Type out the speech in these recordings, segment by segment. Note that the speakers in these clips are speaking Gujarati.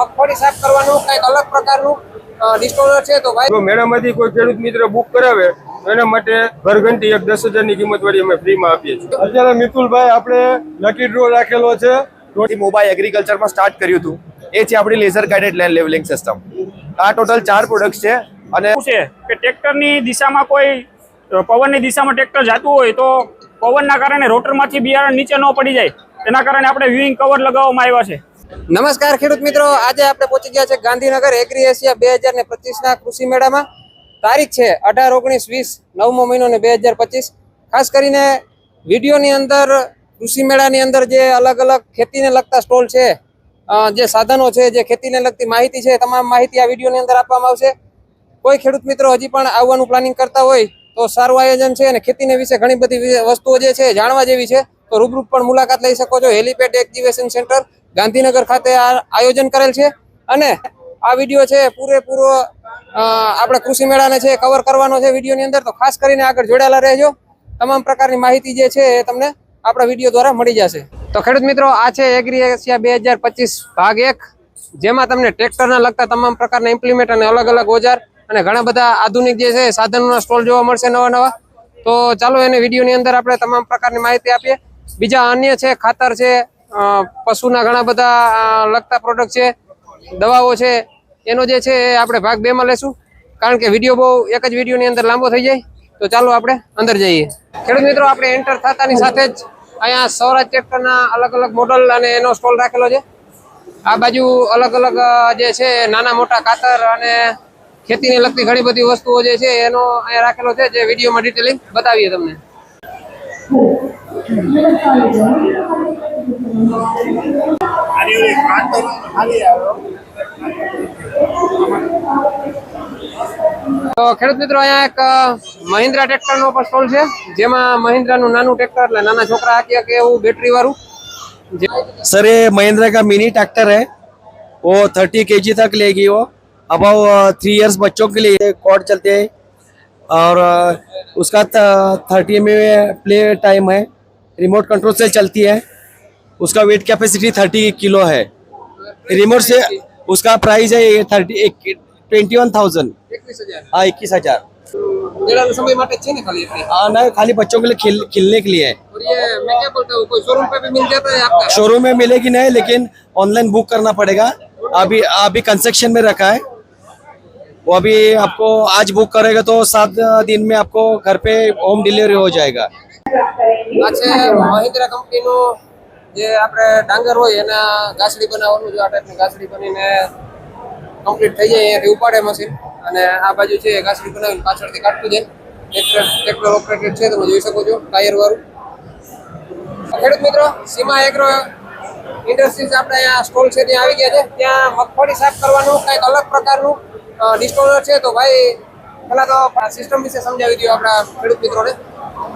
મગફળી સાફ કરવાનું કંઈક અલગ પ્રકારનું ડિસ્ટોલર છે તો ભાઈ મેળામાંથી કોઈ ખેડૂત મિત્ર બુક કરાવે એના માટે ઘરઘંટી એક દસ હજારની કિંમત વાળી અમે ફ્રીમાં આપીએ છીએ. અત્યારે મિતુલભાઈ આપણે લકી ડ્રો રાખેલો છે. મોબાઈલ એગ્રીકલ્ચરમાં સ્ટાર્ટ કર્યું હતું. એ છે આપણી laser guided land levelling system આ ટોટલ ચાર પ્રોડક્ટ છે અને શું છે? કે ટ્રેક્ટરની દિશામાં કોઈ પવનની દિશામાં ટ્રેક્ટર જતું હોય તો પવનના કારણે રોટરમાંથી બિયારણ નીચે ન પડી જાય. તેના કારણે આપણે વ્યુઇંગ કવર લગાવવામાં આવ્યા છે. નમસ્કાર ખેડૂત મિત્રો. આજે આપણે પહોંચી ગયા છે ગાંધીનગર એગ્રી એશિયા બે હજાર ને પચીસ ના કૃષિ મેળામાં. તારીખ છે અઢાર ઓગણીસ વીસ નવમો મહિનો ને બે હજાર પચીસ. ખાસ કરીને વિડીયોની અંદર, કૃષિ મેળાની અંદર જે અલગ અલગ ખેતીને લગતા સ્ટોલ છે જે સાધનો છે, જે ખેતીને લગતી માહિતી છે તમામ માહિતી આ વિડીયોની અંદર આપવામાં આવશે. કોઈ ખેડૂત મિત્રો હજી પણ આવવાનું પ્લાનિંગ કરતા હોય તો સારું આયોજન છે અને ખેતીને વિશે ઘણી બધી વસ્તુઓ જે છે જાણવા જેવી છે, તો રૂબરૂ પણ મુલાકાત લઈ શકો છો. હેલીપેડ એક્ઝિબિશન સેન્ટર ગાંધીનગર ખાતે આયોજન કરેલ છે અને આ વીડિયો છે પૂરેપૂરો આપણે કૃષિ મેળાને છે કવર કરવાનો છે વિડીયોની અંદર. તો ખાસ કરીને આગળ જોડાયેલા રહેજો. તમામ પ્રકારની માહિતી જે છે એ તમને આપણા વીડિયો દ્વારા મળી જશે. તો ખેડૂત મિત્રો, આ છે એગ્રી એશિયા બે હજાર પચીસ ભાગ એક, જેમાં તમને ટ્રેક્ટરના લગતા તમામ પ્રકારના ઇમ્પ્લિમેન્ટ અને અલગ અલગ ઓજાર અને ઘણા બધા આધુનિક જે છે સાધનોના સ્ટોલ જોવા મળશે નવા નવા તો ચાલો એને વિડીયોની અંદર આપણે તમામ પ્રકારની માહિતી આપીએ. બીજા અન્ય છે, ખાતર છે પશુના ઘણા બધા લગતા પ્રોડક્ટ છે, દવાઓ છે, એનો જે છે એ આપણે ભાગ બે માં લેશું. કારણ કે વીડિયો બહુ એક જ વિડીયોની અંદર લાંબો થઈ જાય. તો ચાલો આપણે અંદર જઈએ. ખેડૂત મિત્રો, આપણે એન્ટર થતાની સાથે જ અહીંયા સૌરાજ ટ્રેક્ટરના અલગ અલગ મોડલ અને એનો સ્ટોલ રાખેલો છે. આ બાજુ અલગ અલગ જે છે નાના મોટા ખાતર અને ખેતીને લગતી ઘણી બધી વસ્તુઓ જે છે એનો અહીંયા રાખેલો છે, જે વિડીયોમાં ડિટેલિંગ બતાવીએ તમને. તો ખેડૂત મિત્રો અહીંયા એક અ, મહિન્દ્રા ટ્રેક્ટરનો પણ સ્ટોલ છે જેમાં મહિન્દ્રાનું નાનું ટ્રેક્ટર એટલે નાના છોકરા હાકી શકે એવું બેટરી વાળું सर ये महिंद्रा का मिनी ट्रैक्टर है वो थर्टी के जी तक लेगी वो अबाउ थ्री इयर्स बच्चों के लिए कॉर्ड चलते हैं और उसका थर्टी एम प्ले टाइम है। रिमोट कंट्रोल से चलती है। उसका वेट कैपेसिटी थर्टी किलो है। रिमोट से उसका प्राइस है थर्टी एक ट्वेंटी वन थाउज़ेंड। हाँ इक्कीस हज़ार। हाँ ना खाली बच्चों के लिए खेल खेलने के लिए। है शोरूम में मिलेगी नहीं लेकिन ऑनलाइन बुक करना पड़ेगा। अभी अभी कंस्ट्रक्शन में रखा है। वो अभी आपको आज बुक करेगा तो सात दिन में आपको घर पे होम डिलीवरी हो जाएगा આ છે મહિન્દ્રા કંપનીનું જે આપણે ડાંગર હોય એના ગાસડી બનાવવાનું જો આ ટાઈપની ગાસડી બનીને કમ્પ્લીટ થઈ જાય અહીંયાથી ઉપાડે મશીન અને આ બાજુ છે એ ગાસડી બનાવીને પાછળથી કાઢતું જાય ટ્રેક્ટર ટ્રેક્ટર ઓપરેટેડ છે તમે જોઈ શકો છો ટાયર વાળું ખેડૂત મિત્રો સીમા એગ્રો ઇન્ડસ્ટ્રીઝ આપણે અહીંયા સ્ટોલ છે ત્યાં આવી ગયા છે ત્યાં મગફળી સાફ કરવાનું કંઈક અલગ પ્રકારનું ડિસ્ટોલર છે, તો ભાઈ, પહેલા તો સિસ્ટમ વિશે સમજાવી દો આપણા ખેડૂત મિત્રોને.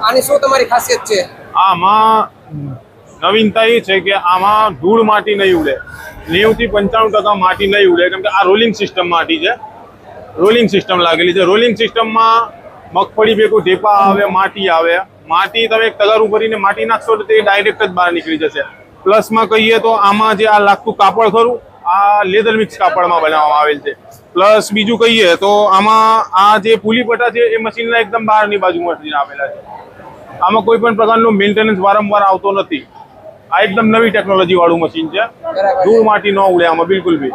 આની શું તમારી ખાસિયત છે? આમાં નવીનતા એ છે કે આમાં ધૂળ માટી નહીં ઉડે. નેવું થી પંચાણું ટકા માટી નહીં ઉડે, કેમ કે આ રોલિંગ સિસ્ટમ માટી છે. રોલિંગ સિસ્ટમ લાગેલી છે. રોલિંગ સિસ્ટમમાં મગફળી ભેગું ઢેપા આવે, માટી આવે. માટી તમે તગારું ભરીને માટી નાખશો તો તે ડાયરેક્ટ જ બહાર નીકળી જશે. પ્લસમાં કહીએ તો આમાં જે આ લાગતું કાપડ ખરું, આ લેધર મિક્સ કાપડમાં બનાવવામાં આવેલ છે. પ્લસ બીજું કહીએ તો આમાં આ જે પુલી પટ્ટા છે એ મશીનના એકદમ બહારની બાજુમાં આવેલા છે. આમાં કોઈ પણ પ્રકારનું મેન્ટેનન્સ વારંવાર આવતો નથી. આ એકદમ નવી ટેકનોલોજી વાળું મશીન છે. ધૂળ માટી ન ઉડે આમાં બિલકુલ બી.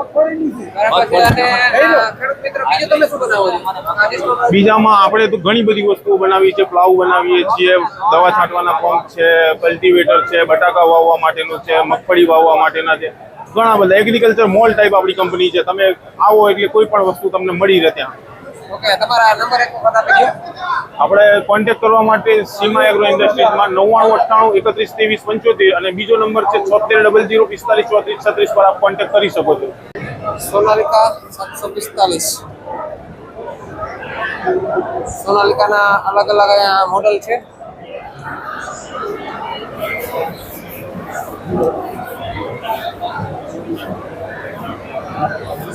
છે બનાવો છો? બીજામાં આપણે તો ઘણી બધી વસ્તુઓ બનાવીએ છીએ. પ્લાવ બનાવીએ છીએ દવા છાંટવાના પંપ છે કલ્ટિવેટર છે બટાકા વાવવા માટેનું છે મગફળી વાવવા માટેના છે. ઘણા બધા. એગ્રીકલ્ચર મોલ ટાઈપ આપણી કંપની છે. તમે આવો એટલે કોઈ પણ વસ્તુ તમને મળી રહે ત્યાં. ઓકે તમારા નંબર એક વખત આપી દો. આપણે કોન્ટેક્ટ કરવા માટે સીમા એગ્રો ઇન્ડસ્ટ્રીઝમાં નવ્વાણું અઠ્ઠાણું એકત્રીસ ત્રેવીસ પંચોતેર અને બીજો નંબર છે છોતેર ડબલ જીરો પિસ્તાલીસ ચોત્રીસ છત્રીસ પર આપ કોન્ટેક્ટ કરી શકો છો. સોનાલિકા સાતસો પિસ્તાલીસ. સોનાલિકાના અલગ અલગ અહીંયા મોડલ છે.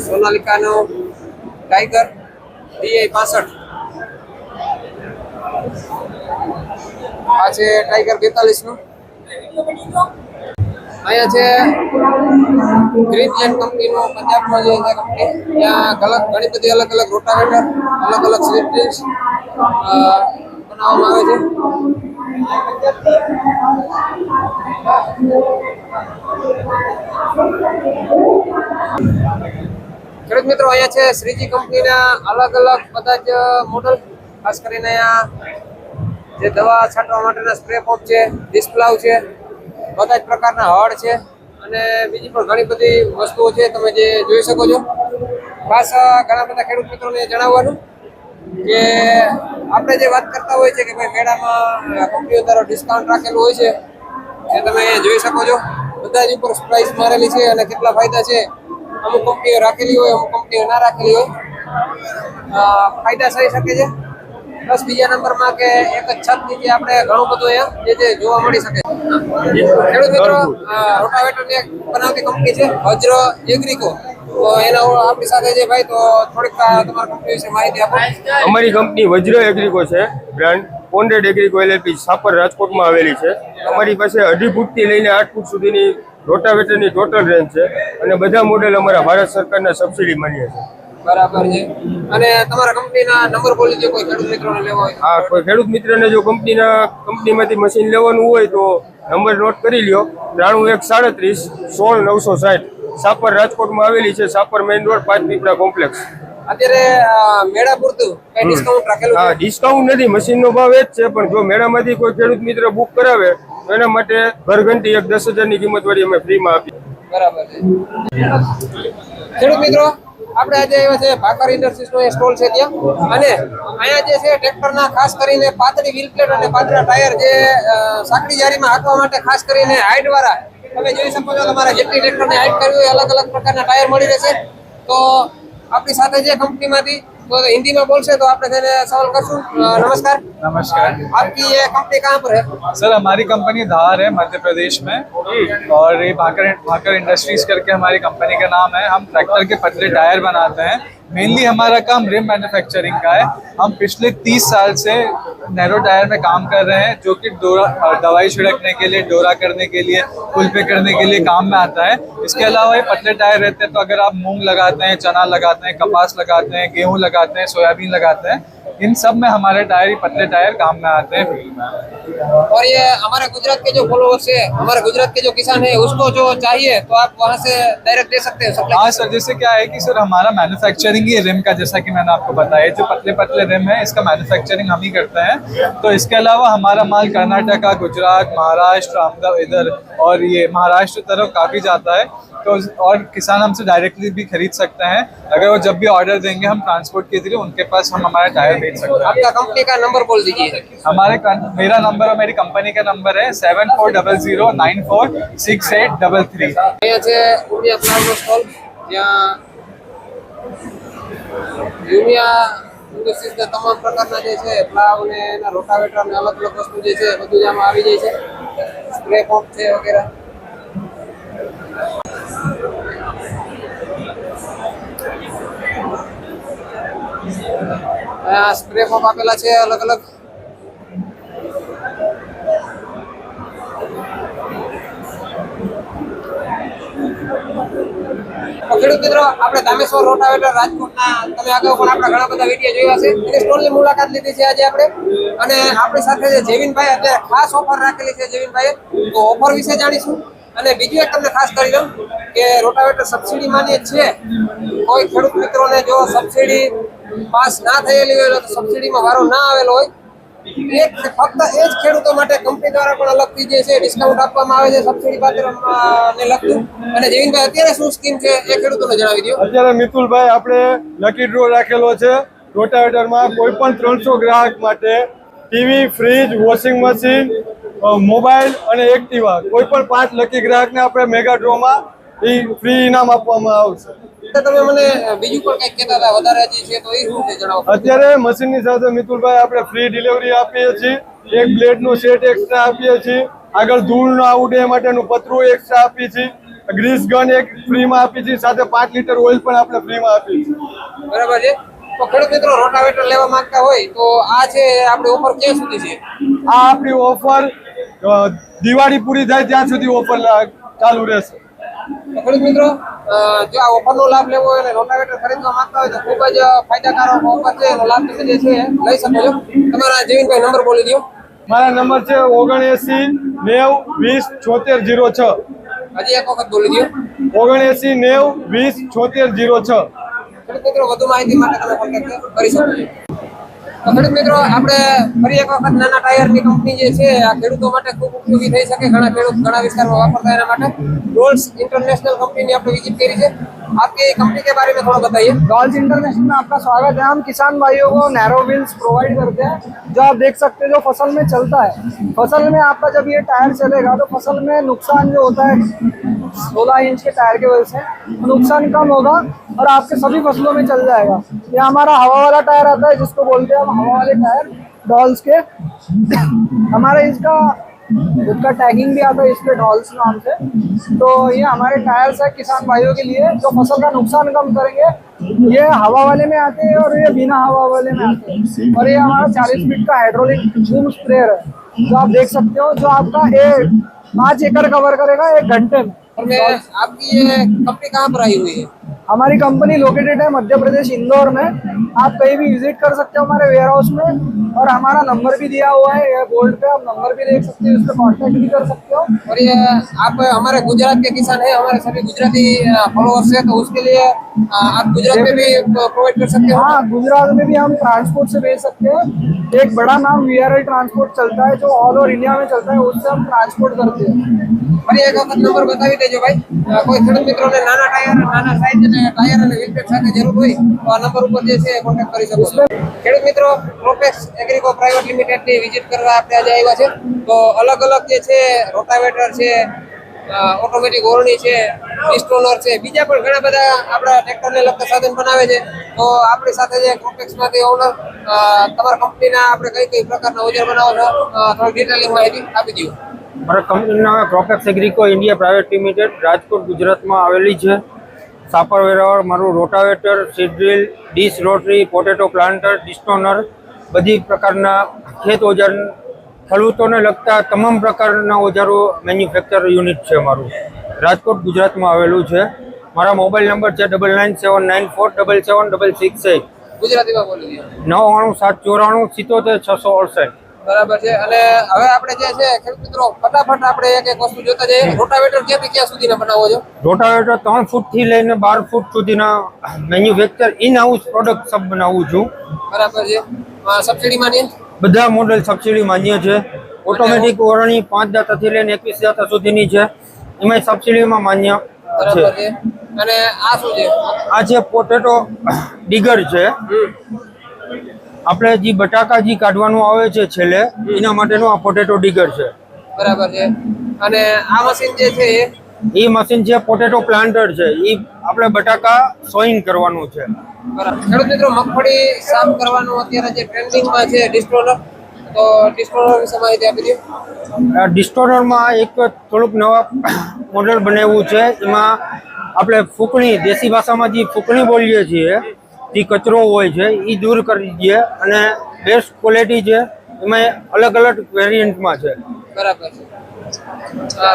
સોનાલિકાનો ટાઈગર ડીઆઈ પાસઠ આ છે ટાઈગર બેતાલીસનું અહીંયા છે ગ્રીનલેન્ડ કંપનીનું પંજાબમાં જે છે કંપની. ત્યાં અલગ ઘણી બધી અલગ અલગ રોટાવેટર અલગ અલગ સ્લીપ ડ્રિલ્સ બનાવવામાં આવે છે. ખેડૂત મિત્રો, અહીંયા છે શ્રીજી કંપનીના અલગ અલગ બધા જ મોડલ ખાસ કરીને અહીંયા જે દવા છાંટવા માટેના સ્પ્રે પંપ છે ડિસ્પ્લાવ છે, બધા જ પ્રકારના હળ છે અને બીજી પણ ઘણી બધી વસ્તુઓ છે, તમે જે જોઈ શકો છો. ખાસ ઘણા બધા ખેડૂત મિત્રોને જણાવવાનું કે આપણે જે વાત કરતા હોય છે કે ભાઈ મેળામાં કંપનીઓ દ્વારા ડિસ્કાઉન્ટ રાખેલું હોય છે, એ તમે જોઈ શકો છો. બધા જ ઉપર પ્રાઇસ મારેલી છે અને કેટલા ફાયદા છે અમુક કંપનીઓ રાખેલી હોય અમુક કંપનીઓ ના રાખેલી હોય. ફાયદા થઈ શકે છે. પ્લસ બીજા નંબરમાં કે એક જ છત નીચે આપણે ઘણું બધું એમ જે જે જોવા મળી શકે ખેડૂત મિત્રો રોટાવેટરની એક બનાવતી કંપની છે વજ્ર એગ્રીકો. તો એના આપણી સાથે જે ભાઈ તો થોડીક તમારી કંપની વિશે માહિતી આપો. અમારી કંપની વજ્ર એગ્રીકો છે બ્રાન્ડ પોન્ડેડ એગ્રીકો એલએલપી સાપર રાજકોટમાં આવેલી છે. અમારી પાસે અઢી ફૂટથી લઈને આઠ ફૂટ સુધીની રોટાવેટરની ટોટલ રેન્જ છે અને બધા મોડેલ અમારા ભારત સરકારના સબસિડી માન્ય છે. બરાબર છે. અને તમારા કંપનીના નંબર બોલી દો કોઈ ખેડૂત મિત્રોને લેવો હોય આ કોઈ ખેડૂત મિત્રને જો કંપનીના કંપનીમાંથી મશીન લેવાનું હોય તો નંબર નોટ કરી લ્યો. ત્રાણું એક સાડત્રીસ સોળ નવસો સાઠ. સાપર રાજકોટમાં આવેલી છે સાપર મેઇન રોડ પાંચ પીપળા કોમ્પ્લેક્સ અત્યારે મેળા પૂરતું કઈ ડિસ્કાઉન્ટ રાખેલું હા ડિસ્કાઉન્ટ નથી મશીનનો ભાવ એ જ છે પણ જો મેળામાંથી કોઈ ખેડૂત મિત્ર બુક કરાવે તો એના માટે ઘરઘંટી એક દસ હજારની કિંમત વાળી અમે ફ્રીમાં આપીએ. બરાબર ખેડૂત મિત્રો આપણે આજે આવ્યા છે ભાકર ઇન્ડસ્ટ્રીઝ નો સ્ટોલ છે ત્યાં. અને અહીંયા જે છે ટ્રેક્ટરના ખાસ કરીને પાતળી વ્હીલ પ્લેટ અને પાતળા ટાયર જે સાંકડી જારીમાં હાંકવા માટે ખાસ કરીને હાઈટ વાળા તમે જોઈ શકો છો તમારે જેટલી ટ્રેક્ટરની હાઈટ કરવી હોય અલગ અલગ પ્રકારના ટાયર મળી રહેશે. તો આપણી સાથે જે કંપનીમાંથી તો હિન્દીમાં બોલશે તો આપણે તેને સવાલ કરશું અ, નમસ્કાર नमस्कार आपकी ये कंपनी कहाँ पर है सर हमारी कंपनी धार है मध्य प्रदेश में और ये भाकर भाकर इंडस्ट्रीज करके हमारी कंपनी का नाम है हम ट्रैक्टर के पतले टायर बनाते हैं मेनली हमारा काम रिम मैन्युफैक्चरिंग का है। हम पिछले 30 साल से नैरो टायर में काम कर रहे हैं, जो कि डोरा, दवाई छिड़कने के लिए, डोरा करने के लिए, पुल पे करने के लिए काम में आता है। इसके अलावा ये पतले टायर रहते हैं तो अगर आप मूंग लगाते हैं, चना लगाते हैं, कपास लगाते हैं, गेहूँ लगाते हैं, सोयाबीन लगाते हैं इन सब में हमारे टायर ये पतले टायर काम में आते हैं। फ़ील्ड में और ये हमारे गुजरात के जो फॉलोअर्स है हमारे गुजरात के जो किसान है उसको जो चाहिए तो आप वहाँ से डायरेक्ट दे सकते हैं हाँ सर जैसे क्या है कि सर हमारा मैन्युफैक्चरिंग ही रिम का जैसा कि मैंने आपको बताया जो पतले पतले रिम है इसका मैन्युफैक्चरिंग हम ही करते हैं। तो इसके अलावा हमारा माल कर्नाटका गुजरात महाराष्ट्र अहमदाबाद इधर और ये महाराष्ट्र तरफ़ काफ़ी जाता है। तो और किसान हमसे डायरेक्टली भी खरीद सकते हैं अगर वो जब भी ऑर्डर देंगे हम ट्रांसपोर्ट के जरिए उनके पास हम हमारा टायर बेच सकते हैं आपका कंपनी का नंबर बोल दीजिए हमारे कं- मेरा नंबर और मेरी कंपनी का नंबर है seven four double zero nine four six eight double three અહીંયા છે ઉમિયા પ્લાવનો સ્ટોલ જ્યાં યુમિયા ઇન્ડસ્ટ્રીઝના તમામ પ્રકારના જે છે પ્લાવ ને એના રોટાવેટર ને અલગ અલગ વસ્તુ જે છે બધું જ આમાં આવી જાય છે સ્પ્રે પંપ છે વગેરે સ્પ્રે પંપ આપેલા છે અલગ અલગ. ખેડૂત મિત્રો, આપણે દામેશ્વર રોટાવેટર રાજકોટના, તમે આગળ પણ આપણા ઘણા બધા વીડિયો જોયા છે એની સ્ટોલની મુલાકાત લીધી આજે આપણે. અને આપણી સાથે જે જેવિનભાઈ ખાસ ઓફર રાખેલી છે જેવિનભાઈએ, તો ઓફર વિશે જાણીશું. અને બીજું એક તમને ખાસ કરી દઉં કે રોટાવેટર સબસિડી માન્ય છે. કોઈ ખેડૂત મિત્રોને જો સબસિડી પાસ ના થયેલી હોય તો સબસિડીમાં વારો ના આવેલો હોય, એક ફક્ત એ જ ખેડૂતો માટે કંપની દ્વારા પણ અલગથી જે છે ડિસ્કાઉન્ટ આપવામાં આવે છે સબસિડી પાત્ર ને લગતું. અને જેવિનભાઈ અત્યારે શું સ્કીમ છે? એ ખેડૂતોને જણાવી દો અત્યારે મિતુલભાઈ, આપણે લકી ડ્રો રાખેલો છે. રોટાવેટરમાં કોઈ પણ ત્રણસો ગ્રાહક માટે TV fridge washing machine mobile અને એક્ટિવા કોઈ પણ પાંચ લકી ગ્રાહકને આપણે મેગા ડ્રોમાં એ ફ્રી ઇનામ આપવામાં આવશે તમે મને બીજું પણ કંઈક કહેતા હતા વધારે હજી છે તો એ શું છે જણાવો? અત્યારે મશીનની સાથે મિતુલભાઈ આપણે ફ્રી ડિલિવરી આપીએ છીએ. એક બ્લેડનું સેટ એક્સ્ટ્રા આપીએ છીએ. આગળ ધૂળ ન આવડે એ માટેનું પતરું એક્સ્ટ્રા આપીએ છીએ. ગ્રીસ ગન એક ફ્રીમાં આપીએ છીએ. સાથે પાંચ લીટર ઓઇલ પણ આપણે ફ્રીમાં આપીએ છીએ. બરાબર છે? તો ખેડૂત મિત્રો રોટાવેટર લેવા માંગતા હોય તો આ છે આપણી ઓફર ક્યાં સુધી છે? આ આપણી ઓફર દિવાળી પૂરી થાય ત્યાં સુધી ઓફર ચાલુ રહેશે. ખેડૂત મિત્રો જો આ ઓફરનો લાભ લેવો હોય અને રોટાવેટર ખરીદવા માંગતા હોય તો ખૂબ જ ફાયદાકારક ઓફર છે એનો લાભ તમે જે છે લઈ શકો છો. તમારા જીવનભાઈ નંબર બોલી દો. મારા નંબર છે ઓગણએસી નેવ વીસ છોતેર જીરો છ. હજી એક વખત બોલી દો. ઓગણએસી નેવ વીસ છોતેર જીરો છ. મિત્રો વધુ માહિતી માટે તમે કોન્ટેક્ટ કરી શકો છો. ખેડૂત મિત્રો આપણે ફરી એક વખત નાના ટાયરની કંપની જે છે આ ખેડૂતો માટે ખૂબ ઉપયોગી થઈ શકે ઘણા ખેડૂત ઘણા વિસ્તારમાં વાપરતા એના માટે ડોલ્સ इंटरनेशनल कंपनी ने आपने विजिट करी है आपकी कंपनी के बारे में थोड़ा बताइए डॉल्स इंटरनेशनल में आपका स्वागत है हम किसान भाइयों को नैरो व्हील्स प्रोवाइड करते हैं जो आप देख सकते हैं जो फसल में चलता है फसल में आपका जब ये टायर चलेगा तो फसल में नुकसान जो होता है 16 इंच के टायर की वजह से तो नुकसान कम होगा और आपके सभी फ़सलों में चल जाएगा। ये हमारा हवा वाला टायर आता है, जिसको बोलते हैं हम हवा वाले टायर डॉल्स के। हमारे इसका उसका टैगिंग भी आता है, इस पे डॉल्स नाम से। तो ये हमारे टायर्स है किसान भाइयों के लिए, जो फ़सल का नुकसान कम करेंगे। ये हवा वाले में आते हैं और ये बिना हवा वाले में आते हैं। और ये हमारा 40 फीट का हाइड्रोलिक बूम स्प्रेयर है, जो आप देख सकते हो, जो आपका एक पाँच एकड़ कवर करेगा एक घंटे में। आपकी ये कंपनी कहाँ पर आई हुई है? हमारी कंपनी लोकेटेड है मध्य प्रदेश इंदौर में आप कहीं भी विजिट कर सकते हो हमारे वेयर हाउस में और हमारा नंबर भी दिया हुआ है ये बोर्ड पे आप नंबर भी देख सकते हो उस पर कॉन्टेक्ट भी कर सकते हो और ये आप हमारे गुजरात के किसान हैं हमारे सभी गुजराती फॉलोअर्स हैं तो उसके लिए अ, आप गुजरात में भी प्रोवाइड कर सकते हो हाँ गुजरात में भी हम ट्रांसपोर्ट से भेज सकते हैं एक बड़ा नाम वी ट्रांसपोर्ट चलता है जो ऑल ओवर इंडिया में चलता है उससे हम ट्रांसपोर्ट करते हैं ફરી એક વખત નંબર બતાવી દેજો ભાઈ અ, કોઈ ખેડૂત મિત્રોને નાના ટાયર નાના સાઈઝ અને ટાયર અને વ્હીલ સાથે જરૂર હોય તો આ નંબર ઉપર જે છે કોન્ટેક્ટ કરી શકો છો ખેડૂત મિત્રો પ્રોપેક્સ એગ્રીકો પ્રાઇવેટ લિમિટેડની વિઝિટ કરવા આપણે આજે આવ્યા છે. તો અલગ અલગ જે છે રોટાવેટર છે ઓટોમેટિક ઓરણી છે ડિસ્ટ્રોનર છે, બીજા પણ ઘણા બધા આપણા ટ્રેક્ટરને લગતા સાધન બનાવે છે. તો આપણી સાથે જે કોમ્પ્લેક્સમાંથી માંથી ઓનર તમારા કંપનીના આપણે કઈ કઈ પ્રકારના ઓજાર બનાવો છો થોડી ડિટેલિંગ માહિતી આપી દઉં મારા કંપનીનું નામ Cropex Agrico India private limited Rajkot, ગુજરાતમાં આવેલી છે. સાપર વેરાવળ મારું rotavator seed drill disc rotary potato planter destoner બધી પ્રકારના ખેત ઓજાર ખેડૂતોને લગતા તમામ પ્રકારના ઓજારો મેન્યુફેક્ચર યુનિટ છે મારું રાજકોટ ગુજરાતમાં આવેલું છે. મારા મોબાઈલ નંબર છે double nine seven nine four double seven double six eight નવ્વાણું સાત ચોરાણું સિત્તોતેર છસો અડસઠ. બરાબર છે. અને હવે આપણે જે છે ખેડૂત મિત્રો ફટાફટ આપણે એક એક વસ્તુ જોતા જઈએ. રોટાવેટર ક્યાંથી ક્યાં સુધીના બનાવો છો? રોટાવેટર ત્રણ ફૂટથી લઈને બાર ફૂટ સુધીના મેન્યુફેક્ચર ઇન હાઉસ પ્રોડક્ટ સબ બનાવું છું. બરાબર છે. સબસિડી માન્ય બધા મોડેલ સબસિડી માન્ય છે. ઓટોમેટિક ઓરણી પાંચ દાતાથી લઈને એકવીસ દાતા સુધીની છે. એમાં સબસિડીમાં માન્ય બરાબર છે. છે અને આ શું છે? આ છે પોટેટો ડીગર છે આપણે જે બટાકા જે કાઢવાનું આવે છે છેલ્લે એના માટેનું આ પોટેટો ડીગર છે. બરાબર છે. અને આ મશીન જે છે એ મશીન છે પોટેટો પ્લાન્ટર છે એ આપણે બટાકા સોઈંગ કરવાનું છે. બરાબર. ખેડૂત મિત્રો મગફળી સાફ કરવાનું અત્યારે જે ટ્રેન્ડિંગમાં છે ડિસ્ટ્રોલર તો ડિસ્ટ્રોલર વિશે માહિતી આપી દો. ડિસ્ટોનરમાં એક થોડુંક નવા મોડેલ બનાવ્યું છે એમાં આપણે ફૂકણી દેશી ભાષામાં જે ફૂકણી બોલીએ છીએ જે કચરો હોય છે એ દૂર કરી દઈએ અને બેસ્ટ ક્વોલિટી છે એમાં અલગ અલગ વેરિયન્ટમાં છે. બરાબર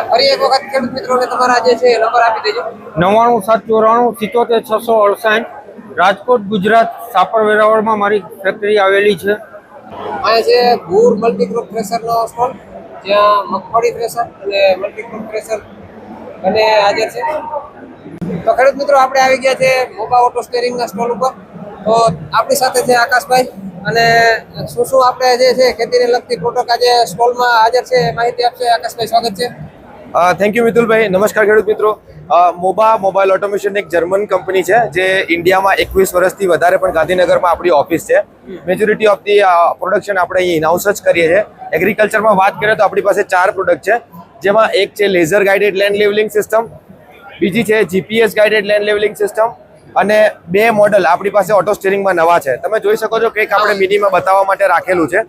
ફરી એક વખત ખેડૂત મિત્રોને તમારા જે છે નંબર આપી દેજો. નવ્વાણું સાત ચોરાણું સિત્તોતેર છસો અડસાઠ રાજકોટ ગુજરાત સાપર વેરાવળમાં મારી ફેક્ટરી આવેલી છે. અહીંયા છે ભૂર મલ્ટીક્રોપ થ્રેશરનો સ્ટોલ જ્યાં મગફળી થ્રેશર અને મલ્ટીક્રોપ થ્રેશર બંને હાજર છે. તો ખેડૂત મિત્રો આપણે આવી ગયા છે મોબા ઓટો સ્ટેરિંગના સ્ટોલ ઉપર. તો આપણી સાથે છે આકાશભાઈ. અને શું શું આપણે જે છે ખેતીને લગતી પ્રોડક્ટ આજે સ્ટોલમાં હાજર છે માહિતી આપશે. આકાશભાઈ સ્વાગત છે. Thank you Mitulbhai. નમસ્કાર ખેડૂત મિત્રો. મોબા મોબાઈલ ઓટોમેશન એક જર્મન કંપની છે જે ઇન્ડિયામાં એકવીસ વર્ષથી વધારે પણ ગાંધીનગરમાં આપણી ઓફિસ છે. મેજોરિટી ઓફ ધી પ્રોડક્શન આપણે અહીં ઇનાઉન્સ જ કરીએ છીએ. એગ્રીકલ્ચરમાં વાત કરીએ તો આપણી પાસે ચાર પ્રોડક્ટ છે. જેમાં એક છે laser guided land levelling system બીજી છે GPS guided land levelling system અને બે મોડલ આપણી પાસે ઓટો સ્ટીરિંગમાં નવા છે. તમે જોઈ શકો છો કંઈક આપણે મિનિમાં બતાવવા માટે રાખેલું છે.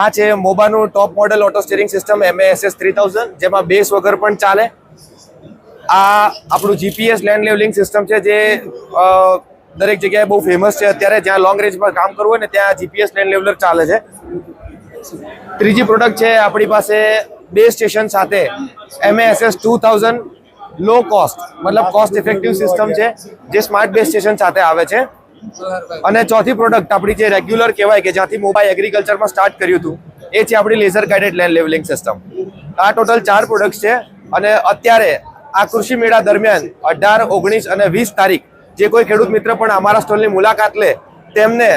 આ છે મોબાનું top model auto steering system MASS three thousand જેમાં બેસ વગર પણ ચાલે. આ આપણું જીપીએસ લેન્ડ લેવલિંગ સિસ્ટમ છે જે દરેક જગ્યાએ બહુ ફેમસ છે. અત્યારે જ્યાં લોંગ રેન્જમાં કામ કરવું હોય ને ત્યાં જીપીએસ લેન્ડ લેવલર ચાલે છે. ત્રીજી પ્રોડક્ટ છે આપણી પાસે બે સ્ટેશન સાથે MASS two thousand low cost મતલબ કોસ્ટ ઇફેક્ટિવ સિસ્ટમ છે, જે સ્માર્ટ બેઝ સ્ટેશન સાથે આવે છે. અને ચોથી પ્રોડક્ટ આપણી જે રેગ્યુલર કહેવાય કે જ્યાંથી મોબાઈલ એગ્રીકલ્ચરમાં સ્ટાર્ટ કર્યું હતું, એ છે આપણી laser guided land levelling system આ ટોટલ ચાર પ્રોડક્ટ છે અને અત્યારે આ કૃષિ મેળા દરમિયાન અઢાર, ઓગણીસ અને વીસ તારીખ જે કોઈ ખેડૂત મિત્ર પણ અમારા સ્ટોલની મુલાકાત લે, તેમને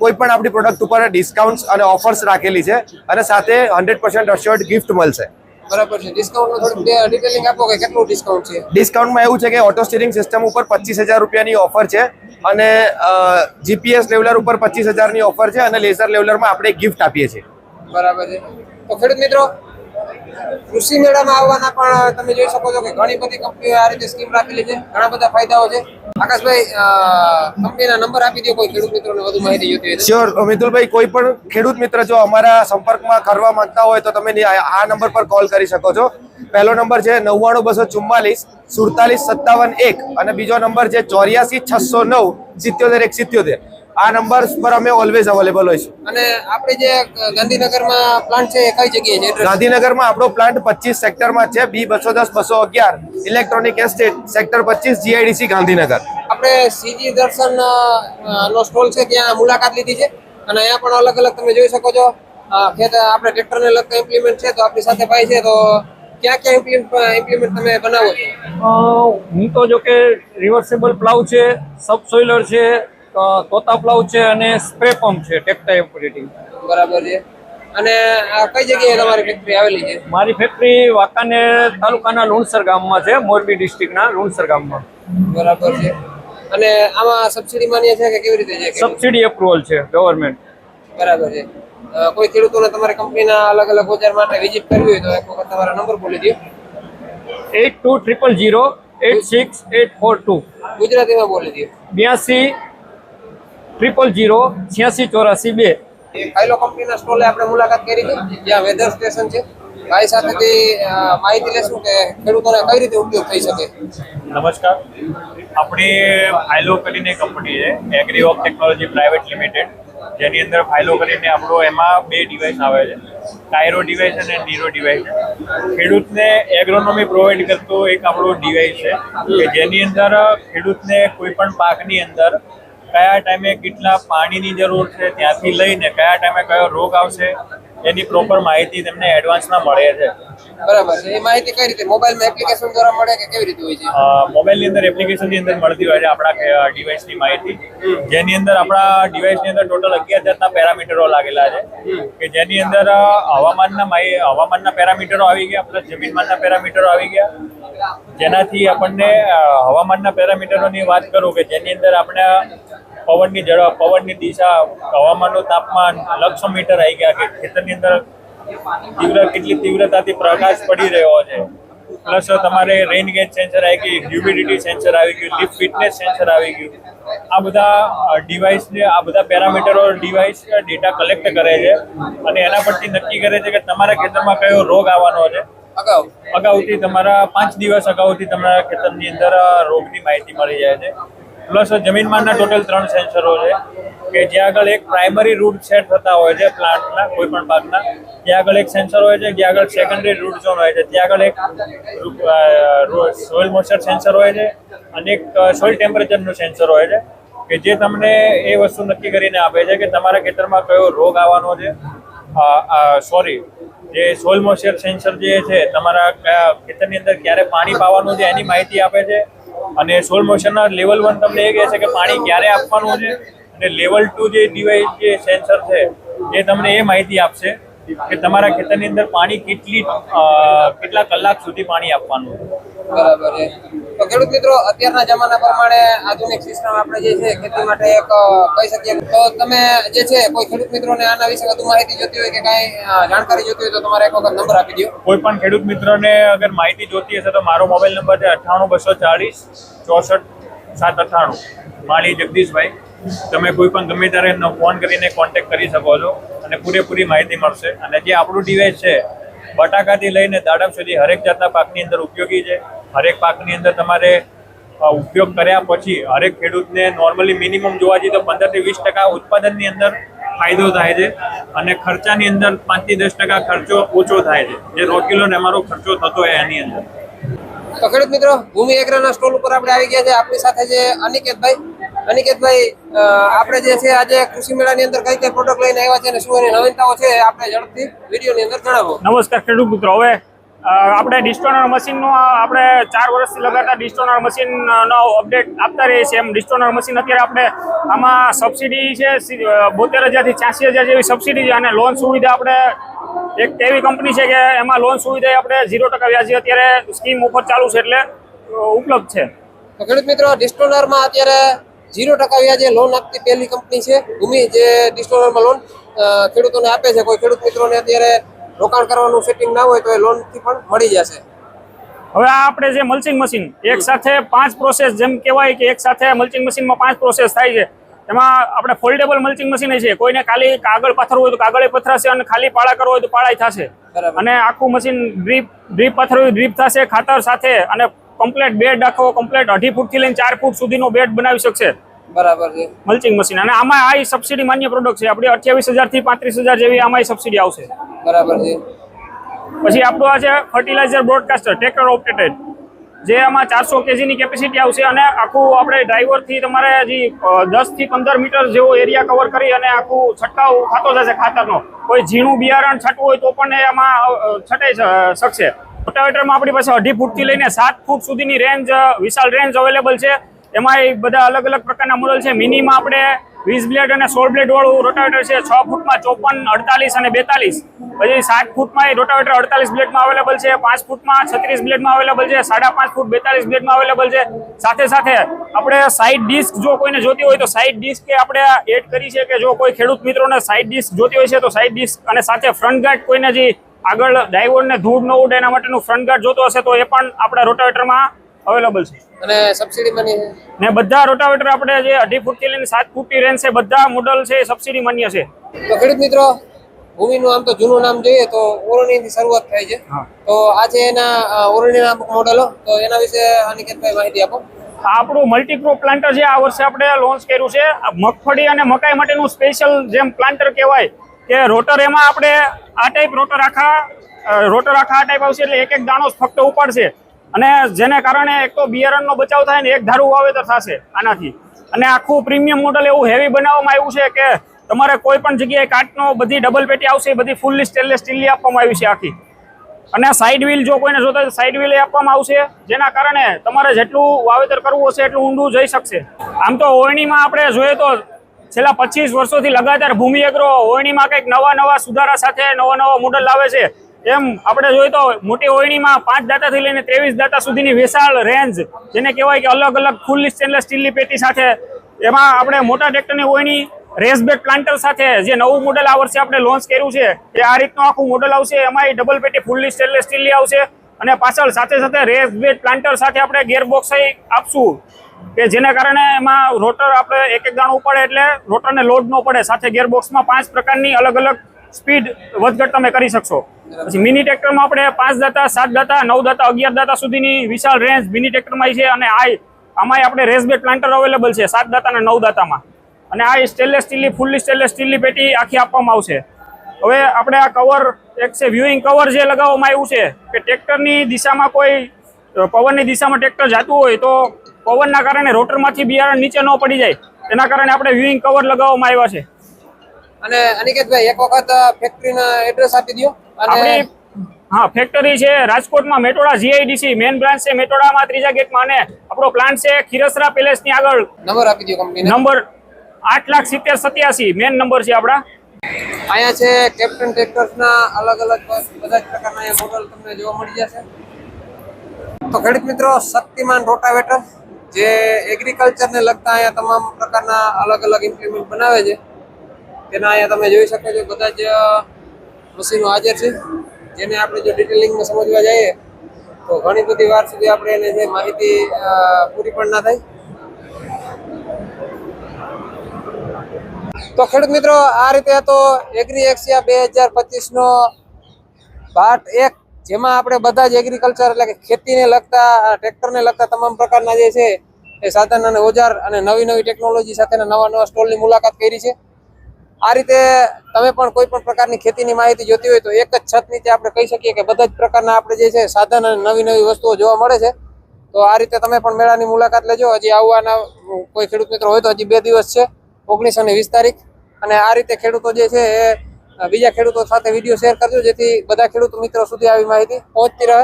કોઈ પણ આપણી પ્રોડક્ટ ઉપર ડિસ્કાઉન્ટ અને ઓફર્સ રાખેલી છે અને સાથે હંડ્રેડ પર્સન્ટ અશ્યોર્ડ ગિફ્ટ મળશે. બરાબર છે. ડિસ્કાઉન્ટ થોડુંક ડિટેલિંગ આપો કે કેટલું ડિસ્કાઉન્ટ છે? ડિસ્કાઉન્ટમાં એવું છે કે ઓટો સ્ટીરિંગ સિસ્ટમ ઉપર પચીસ હજાર રૂપિયાની ઓફર છે અને જીપીએસ લેવલર ઉપર પચીસ હજારની ઓફર છે અને લેઝર લેવલરમાં આપણે ગિફ્ટ આપીએ છીએ. બરાબર છે. તો ખેડૂત મિત્રો કૃષિ મેળામાં આવવાના પણ તમે જોઈ શકો છો કે ઘણી બધી કંપનીઓ આ રીતે સ્કીમ રાખેલી છે. ઘણા બધા ફાયદાઓ છે. આકાશભાઈ કંપનીના નંબર આપી દો કોઈ ખેડૂત મિત્રોને મિતુલભાઈ, કોઈ પણ ખેડૂત મિત્ર જો અમારા સંપર્કમાં કરવા માંગતા હોય તો તમે આ નંબર પર કોલ કરી શકો છો. પહેલો નંબર છે નવ્વાણું બસો ચુમ્માલીસ, સુડતાલીસ સત્તાવન એક અને બીજો નંબર છે ચોર્યાસી છસો નવ, સિત્યોતેર એક સિત્યોતેર. આ નંબર પર અમે ઓલવેઝ અવેલેબલ હોઈશું અને આપણે જે ગાંધીનગરમાં પ્લાન્ટ છે એ કઈ જગ્યાએ છે? ગાંધીનગરમાં આપણો પ્લાન્ટ પચીસ સેક્ટરમાં છે બી બસો દસ બસો અગિયાર ઇલેક્ટ્રોનિક એસ્ટેટ સેક્ટર પચીસ જીઆઈડીસી ગાંધીનગર. આપણે સીજી દર્શન નો સ્ટોલ છે ત્યાં મુલાકાત લીધી છે. અને અહીંયા પણ અલગ અલગ તમે જોઈ શકો છો. ખેતર આપણે ટ્રેક્ટરને લગતા ઇમ્પ્લિમેન્ટ છે તો આપણી સાથે ભાઈ છે તો ક્યાં ક્યાં ઇમ્પ્લિમેન્ટ ઇમ્પ્લિમેન્ટ તમે બનાવો છો? હું તો જો કે રિવર્સેબલ પ્લાવ છે સબસોઇલર છે તોતા પ્લાવ છે અને સ્પ્રે પંપ છે ટેક્ટાઇલ ઓપરેટિંગ બરાબર છે. અને આ કઈ જગ્યાએ તમારી ફેક્ટરી આવેલી છે? મારી ફેક્ટરી વાંકાનેર તાલુકાના લુણસર ગામમાં છે મોરબી ડિસ્ટ્રિક્ટના લુણસર ગામમાં. બરાબર છે. અને આમાં સબસિડી માન્ય છે કે કેવી રીતે છે? સબસિડી એપ્રુવલ છે ગવર્મેન્ટ બરાબર છે. કોઈ ખેડૂતોને તમારી કંપનીના અલગ અલગ ઓજાર માટે વિઝિટ કરવી હોય તો એક વખત તમારો નંબર બોલી દો eight two triple zero eight six eight four two ગુજરાતીમાં બોલી દો બ્યાસી ટ્રિપલ જીરો છ્યાસી ચોરાસી બે. ફાઇલો કંપનીના સ્ટોલે આપણે મુલાકાત કરી છે જ્યાં વેધર સ્ટેશન છે. ભાઈ સાથેથી માહિતી લેશું કે ખેડૂતોને કઈ રીતે ઉપયોગ થઈ શકે. નમસ્કાર. આપણી ફાઇલો કરીને કંપની છે એગ્રીવોક ટેકનોલોજી પ્રાઇવેટ લિમિટેડ જેની અંદર ફાઇલો કરીને આપણો એમાં બે ડિવાઇસ આવે છે. ટાયરો ડિવાઇસ અને નીરો ડિવાઇસ ખેડૂતને એગ્રોનોમી પ્રોવાઈડ કરતો એક આપણો ડિવાઇસ છે કે જેની અંદર ખેડૂતને કોઈ પણ પાકની અંદર કયા ટાઈમે કેટલા પાણીની જરૂર છે ત્યાંથી લઈને કયા ટાઈમે કયો રોગ આવશે? એની પ્રોપર માહિતી તેમને એડવાન્સમાં મળે છે. બરાબર. છે એ માહિતી કઈ રીતે? મોબાઈલમાં એપ્લિકેશન દ્વારા મળે કે કેવી રીતે હોય છે? મોબાઈલની અંદર એપ્લિકેશનની અંદર મળતી હોય છે આપણા ડિવાઇસની માહિતી. જેની અંદર આપણા ડિવાઇસની અંદર ટોટલ અગિયાર જાતના પેરામીટરો લાગેલા છે. કે જેની અંદર હવામાનના હવામાનના પેરામીટરો આવી ગયા પ્લસ જમીનમાનના પેરામીટરો આવી ગયા. જેનાથી આપણને હવામાનના પેરામીટરોની વાત કરું કે જેની અંદર આપણે પવનની જળવા પવનની દિશા હવામાનનું તાપમાન લક્ષો મીટર આવી ગયા કે ખેતરની અંદર તીવ્ર કેટલી તીવ્રતાથી પ્રકાશ પડી રહ્યો છે. પ્લસ તમારે રેઇન ગેજ સેન્સર આવી ગયું હ્યુમિડિટી સેન્સર આવી ગયું લીફ ફિટનેસ સેન્સર આવી ગયું. આ બધા ડિવાઇસ આ બધા પેરામીટરો ડિવાઇસ ડેટા કલેક્ટ કરે છે અને એના પરથી નક્કી કરે છે કે તમારા ખેતરમાં કયો રોગ આવવાનો છે. અગાઉ. અગાઉથી તમારા પાંચ દિવસ અગાઉથી તમારા ખેતરની અંદર રોગની માહિતી મળી જાય છે. પ્લસ જમીનમાંના ટોટલ ત્રણ સેન્સરો છે કે જ્યાં આગળ એક પ્રાઇમરી રૂટ સેટ થતા હોય છે પ્લાન્ટના કોઈ પણ પાકના. ત્યાં આગળ એક સેન્સર હોય છે, જ્યાં આગળ સેકન્ડરી રૂટ ઝોન હોય છે. ત્યાં આગળ એક સોઇલ મોઇસ્ચર સેન્સર હોય છે અને એક સોઇલ ટેમ્પરેચરનું સેન્સર હોય છે કે જે તમને એ વસ્તુ નક્કી કરીને આપે છે કે તમારા ખેતરમાં કયો રોગ આવવાનો છે. સોરી જે સોઇલ મોઇસ્ચર સેન્સર જે છે, તમારા કયા ખેતરની અંદર ક્યારે પાણી પાવાનું છે એની માહિતી આપે છે. અને સોલ મોશનના લેવલ વન તમને એ કહે છે કે પાણી ક્યારે આપવાનું છે? અને લેવલ ટુ જે ડિવાઇસ જે સેન્સર છે, એ તમને એ માહિતી આપશે. કે તમારા ખેતરની અંદર પાણી કેટલી કેટલા કલાક સુધી પાણી આપવાનું? બરાબર છે. તો ખેડૂત મિત્રો અત્યારના જમાના પ્રમાણે આધુનિક સિસ્ટમ આપણે જે છે ખેતી માટે એક કહી શકીએ. તો તમે જે છે કોઈ ખેડૂત મિત્રોને આના વિશે વધુ માહિતી જોતી હોય કે કાંઈ જાણકારી જોતી હોય તો તમારે એક વખત નંબર આપી દો કોઈ પણ ખેડૂત મિત્રને અગર માહિતી જોતી હશે તો મારો મોબાઈલ નંબર છે અઠ્ઠાણું બસો ચાળીસ ચોસઠ સાત અઠ્ઠાણું. માળી જગદીશભાઈ. તમે કોઈ પણ ગમે ત્યારે એમનો ફોન કરીને કોન્ટેક્ટ કરી શકો છો અને પૂરેપૂરી માહિતી મળશે. અને જે આપણું ડિવાઇસ છે, બટાકાથી લઈને દાડમ સુધી હરેક જાતના પાકની અંદર ઉપયોગી છે. હરેક પાકની અંદર તમારે ઉપયોગ કર્યા પછી હરેક ખેડૂતને નોર્મલી મિનિમમ જોવા જઈએ તો પંદરથી વીસ ટકા ઉત્પાદનની અંદર ફાયદો થાય છે અને ખર્ચાની અંદર પાંચથી દસ ટકા ખર્ચો ઓછો થાય છે. જે રોકીલોને અમારો ખર્ચો થતો હોય એની અંદર. તો ખેડૂત મિત્રો, ભૂમિ એકરાના સ્ટોલ ઉપર આપણે આવી ગયા છે. આપણી સાથે જે અનિકેતભાઈ. અનિકેતભાઈ આપણે જે છે આજે કૃષિ મેળાની અંદર કઈ કઈ પ્રોડક્ટ લઈને આવ્યા છે અને શું એની નવીનતાઓ છે આપણે ઝડપથી વિડીયોની અંદર જણાવો. નમસ્કાર ખેડૂત મિત્રો. હવે આપણે ડિસ્ટોનર મશીનનો આપણે ચાર વર્ષથી લગાતાર ડિસ્ટોનર મશીનનો અપડેટ આપતા રહીએ છીએ. એમ ડિસ્ટોનર મશીન અત્યારે આપણે આમાં સબસિડી છે બોતેર હજારથી છ્યાસી હજાર જેવી સબસિડી છે અને લોન સુવિધા આપણે એક એવી કંપની છે કે એમાં લોન સુવિધા આપણે ઝીરો ટકા વ્યાજે અત્યારે સ્કીમ ઓફર ચાલુ છે એટલે ઉપલબ્ધ છે. ખેડૂત મિત્રો ડિસ્ટોનરમાં અત્યારે ઝીરો ટકા વ્યાજે લોન આપતી પહેલી કંપની છે. ભૂમિ જે ડિસ્ટોનરમાં લોન ખેડૂતોને આપે છે. કોઈ ખેડૂત મિત્રોને અત્યારે રોકાણ કરવાનું સેટિંગ ના હોય તો એ લોનથી પણ મળી જશે. હવે આ આપણે જે મલ્ચિંગ મશીન એક સાથે પાંચ પ્રોસેસ જેમ કહેવાય કે એક સાથે મલ્ચિંગ મશીનમાં પાંચ પ્રોસેસ થાય છે. એમાં આપણે ફોલ્ડેબલ મલ્ચિંગ મશીન છે. કોઈને ખાલી કાગળ પાથરવું હોય તો કાગળે પથરાશે અને ખાલી પાળા કરવો હોય તો પાળા થશે. બરાબર. અને આખું મશીન ડ્રીપ ડ્રીપ પાથરવું ડ્રીપ થશે ખાતર સાથે અને કમ્પ્લેટ બેડ આખો કમ્પ્લેટ અઢી ફૂટથી લઈને ચાર ફૂટ સુધીનો બેડ બનાવી શકશે. બરાબર છે. મલ્ચિંગ મશીન અને આમાં આ સબસિડી માન્ય પ્રોડક્ટ છે. આપણે અઠ્યાવીસ હજારથી પાંત્રીસ હજાર જેવી આમાં સબસિડી આવશે. બરાબર છે. પછી આપણું આ છે ફર્ટિલાઇઝર બ્રોડકાસ્ટર ટેકર ઓપરેટેડ જે આમાં ચારસો કેજીની કેપેસિટી આવશે અને આખું આપણે ડ્રાઈવરથી તમારે હજી દસથી પંદર મીટર જેવો એરિયા કવર કરી અને આખું છંટકાવ થતો જશે ખાતરનો. કોઈ ઝીણું બિયારણ છટવું હોય તો પણ એ આમાં અ, અ, છટાઈ શ- શકશે. રોટાવેટરમાં આપણી પાસે અઢી ફૂટથી લઈને સાત ફૂટ સુધીની રેન્જ વિશાળ રેન્જ અવેલેબલ છે. એમાં બધા અલગ અલગ પ્રકારના મોડલ છે. મિનિમાં આપણે વીસ બ્લેડ અને સોળ બ્લેડ વાળું રોટાવેટર છે. છ ફૂટમાં ચોપન, અડતાલીસ અને બેતાલીસ. પછી સાત ફૂટમાં એ રોટાવેટર અડતાલીસ બ્લેડમાં અવેલેબલ છે. પાંચ ફૂટમાં છત્રીસ બ્લેડમાં અવેલેબલ છે. સાડા પાંચ ફૂટ બેતાલીસ બ્લેડમાં અવેલેબલ છે. સાથે સાથે આપણે સાઈડ ડિસ્ક જો કોઈને જોતી હોય તો સાઈડ ડિસ્ક આપણે એડ કરી છે કે જો કોઈ ખેડૂત મિત્રોને સાઈડ ડિસ્ક જોતી હોય છે તો સાઈડ ડિસ્ક અને સાથે ફ્રન્ટ ગાર્ડ કોઈને જે આગળ ડ્રાઈવરને ધૂળ ન ઉડે એના માટેનું ફ્રન્ટ ગાર્ડ જોતો હશે તો એ પણ આપણા રોટાવેટરમાં અવેલેબલ છે. અને સબસિડી મની ને બધા રોટાવેટર આપણે જે અઢી ફૂટથી લઈને સાત ફૂટની રેન્જ છે બધા મોડલ છે સબસિડી માન્ય છે તો ખેડૂત મિત્રો ભૂમિનું આમ તો જૂનું નામ જોઈએ તો ઓરણીની શરૂઆત થાય છે. તો આ છે એના ઓરણીના મોડલો તો એના વિશે અનિકેતભાઈ માહિતી આપો. આપણું મલ્ટીક્રોપ પ્લાન્ટર છે આ વર્ષે આપણે લોન્ચ કર્યું છે. મગફળી અને મકાઈ માટેનું સ્પેશિયલ જેમ પ્લાન્ટર કહેવાય કે રોટર એમાં આપણે આ ટાઈપ રોટર આખા રોટર આખા આ ટાઈપ આવશે એટલે એક એક દાણો ફક્ત ઉપાડશે. અને જેને કારણે એક તો બિયારણનો બચાવ થાય ને એક ધારું વાવેતર થશે આનાથી. અને આખું પ્રીમિયમ મોડલ એવું હેવી બનાવવામાં આવ્યું છે કે તમારે કોઈ પણ જગ્યાએ કાટનો બધી ડબલ પેટી આવશે, બધી ફૂલ્લી સ્ટેનલેસ સ્ટીલની આપવામાં આવી છે આખી. અને સાઈડ વ્હીલ જો કોઈને જોતા હોય તો સાઈડ વ્હીલ આપવામાં આવશે, જેના કારણે તમારે જેટલું વાવેતર કરવું હશે એટલું ઊંડું જઈ શકશે. આમ તો ઓળણીમાં આપણે જોઈએ તો છેલ્લા પચીસ વર્ષોથી લગાતાર ભૂમિ એગ્રો ઓળણીમાં કંઈક નવા નવા સુધારા સાથે નવા નવા મોડલ લાવે છે. એમ આપણે જોઈએ તો મોટી ઓળણીમાં પાંચ દાતાથી લઈને ત્રેવીસ દાતા સુધીની વિશાળ રેન્જ, જેને કહેવાય કે અલગ અલગ ફૂલ સ્ટેનલેસ સ્ટીલની પેટી સાથે. એમાં આપણે મોટા ટ્રેક્ટરની ઓળણી રેસબેક પ્લાન્ટર સાથે જે નવું મોડેલ આ વર્ષે આપણે લોન્ચ કર્યું છે, એ આ રીતનું આખું મોડલ આવશે. એમાં ડબલ પેટી ફૂલ્લી સ્ટેનલેસ સ્ટીલની આવશે અને પાછળ સાથે સાથે રેસબેક પ્લાન્ટર સાથે આપણે ગેરબોક્સ આપશું. કે જેના કારણે એમાં રોટર આપણે એક એક દાણું પડે એટલે રોટરને લોડ ન પડે. સાથે ગેરબોક્સમાં પાંચ પ્રકારની અલગ અલગ સ્પીડ વધઘટ તમે કરી શકશો. પછી મિની ટ્રેક્ટરમાં આપણે પાંચ દાતા, સાત દાતા, નવ દાતા, અગિયાર દાતા સુધીની વિશાળ રેન્જ મિની ટ્રેક્ટરમાં છે અને આ આમાંય આપણે રેસબેડ પ્લાન્ટર અવેલેબલ છે સાત દાતા અને નવ દાતામાં. અને આ સ્ટેનલેસ સ્ટીલની ફૂલ્લી સ્ટેનલેસ સ્ટીલની પેટી આખી આપવામાં આવશે. હવે આપણે આ કવર, એક છે વ્યુઇંગ કવર જે લગાવવામાં આવ્યું છે, કે ટ્રેક્ટરની દિશામાં કોઈ, પવનની દિશામાં ટ્રેક્ટર જતું હોય તો પવનના કારણે રોટરમાંથી બિયારણ નીચે ન પડી જાય. એના કારણે આપણે વ્યુઇંગ કવર લગાવવામાં આવ્યા છે. અને અનિકેતભાઈ એક વખત ફેક્ટરીના એડ્રેસ આપી દો અને હા ફેક્ટરી છે રાજકોટમાં મેટોડા જીઆઈડીસી મેન બ્રાન્ચ છે મેટોડામાં ત્રીજા ગેટમાં. અને આપણો પ્લાન્ટ છે ખીરસરા પેલેસની આગળ. નંબર આપી દો કંપની નંબર આઠ લાખ સિત્તેર સત્યાસી મેન નંબર છે આપણા. અહીંયા છે કેપ્ટન ટ્રેક્ટર્સના અલગ અલગ બધા જ પ્રકારના મોડલ તમને જોવા મળી જશે. તો ખેડૂત મિત્રો શક્તિમાન રોટાવેટર. જે એગ્રીકલ્ચરને લગતા અહીંયા તમામ પ્રકારના અલગ અલગ ઇમ્પ્લિમેન્ટ બનાવે છે. તેના અહીંયા તમે જોઈ શકો છો બધા જ મશીનો હાજર છે. જેને આપણે જો ડિટેલિંગમાં સમજવા જઈએ, તો ઘણી બધી વાર સુધી આપણે એને જે માહિતી પૂરી પણ ના થાય. તો ખેડૂત મિત્રો, આ રીતે હતો એગ્રી એક્સિયા બે હજાર પચીસનો ભાટ એક જેમાં આપણે બધા જ એગ્રીકલ્ચર એટલે કે ખેતીને લગતા ટ્રેક્ટરને લગતા તમામ પ્રકારના જે છે, એ સાધન અને ઓજાર અને નવી નવી ટેકનોલોજી સાથેના નવા નવા સ્ટોલની મુલાકાત કરી છે. આ રીતે તમે પણ કોઈ પણ પ્રકારની ખેતીની માહિતી જોતી હોય તો એક જ છત નીચે આપણે કહી શકીએ કે બધા જ પ્રકારના આપણે જે છે, સાધન અને નવી નવી વસ્તુઓ જોવા મળે છે. તો આ રીતે તમે પણ મેળાની મુલાકાત લેજો. હજી આવવાના, કોઈ ખેડૂત મિત્રો હોય તો હજી બે દિવસ છે, ઓગણીસ અને વીસ તારીખ. અને આ રીતે ખેડૂતો જે છે, એ બીજા ખેડૂતો સાથે વીડિયો શેર કરજો, જેથી બધા ખેડૂત મિત્રો સુધી આવી માહિતી પહોંચતી રહે.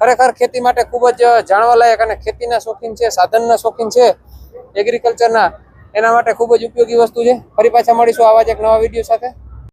ખરેખર ખેતી માટે ખૂબ જ જાણવાલાયક અને ખેતીના શોખીન છે, સાધનના શોખીન છે એગ્રીકલ્ચરના એના માટે ખૂબ જ ઉપયોગી વસ્તુ છે. ફરી પાછા મળીશું આવા જ એક નવા વીડિયો સાથે.